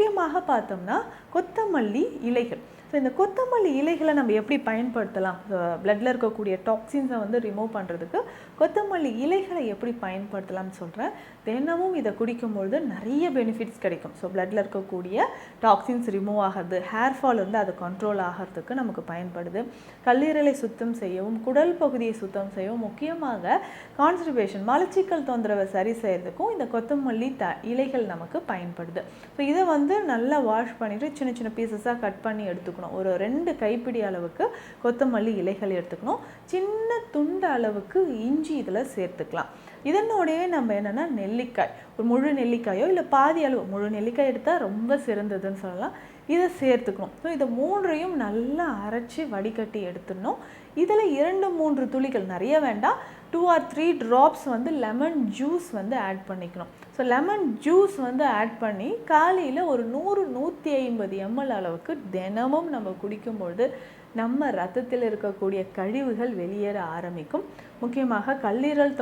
முக்கியமாக பார்த்தோம்னா கொத்தமல்லி இலைகள். ஸோ இந்த கொத்தமல்லி இலைகளை நம்ம எப்படி பயன்படுத்தலாம்? பிளட்டில் இருக்கக்கூடிய டாக்ஸின்ஸை வந்து ரிமூவ் பண்ணுறதுக்கு கொத்தமல்லி இலைகளை எப்படி பயன்படுத்தலாம்னு சொல்கிறேன் தினமும் இதை குடிக்கும்பொழுது நிறைய பெனிஃபிட்ஸ் கிடைக்கும். ஸோ பிளட்டில் இருக்கக்கூடிய டாக்ஸின்ஸ் ரிமூவ் ஆகிறது ஹேர் ஃபால் வந்து அது கண்ட்ரோல் ஆகிறதுக்கு நமக்கு பயன்படுது. கல்லீரலை சுத்தம் செய்யவும் குடல் பகுதியை சுத்தம் செய்யவும் முக்கியமாக கான்ஸ்டிபேஷன் மலச்சிக்கல் தொந்தரவை சரி செய்கிறதுக்கும் இந்த கொத்தமல்லி த இலைகள் நமக்கு பயன்படுது. ஸோ இதை வந்து நல்லா வாஷ் பண்ணிவிட்டு சின்ன சின்ன பீசஸாக கட் பண்ணி எடுத்துக்கணும். ஒரு ரெண்டு கைப்பிடி அளவுக்கு கொத்தமல்லி இலைகள் எடுத்துக்கணும். சின்ன துண்டு அளவுக்கு இஞ்சி இதில் சேர்த்துக்கலாம். இதனோடயே நம்ம என்னென்னா நெல்லிக்காய். ஒரு முழு நெல்லிக்காயோ இல்லை பாதி அளவு முழு நெல்லிக்காய் எடுத்தால் ரொம்ப சிறந்ததுன்னு சொல்லலாம். இதை சேர்த்துக்கணும். ஸோ இதை மூன்றையும் நல்லா அரைச்சி வடிகட்டி எடுத்துடணும். இதில் இரண்டு மூன்று துளிகள் நிறைய வேண்டாம். டூ ஆர் த்ரீ ட்ராப்ஸ் வந்து லெமன் ஜூஸ் வந்து ஆட் பண்ணிக்கணும். ஸோ லெமன் ஜூஸ் வந்து ஆட் பண்ணி காலையில் ஒரு நூறு நூற்றி ஐம்பது எம்எல் அளவுக்கு தினமும் நம்ம குடிக்கும்பொழுது நம்ம ரத்தத்தில் இருக்கக்கூடிய கழிவுகள் வெளியேற ஆரம்பிக்கும். முக்கியமாக கல்லீரல் தொட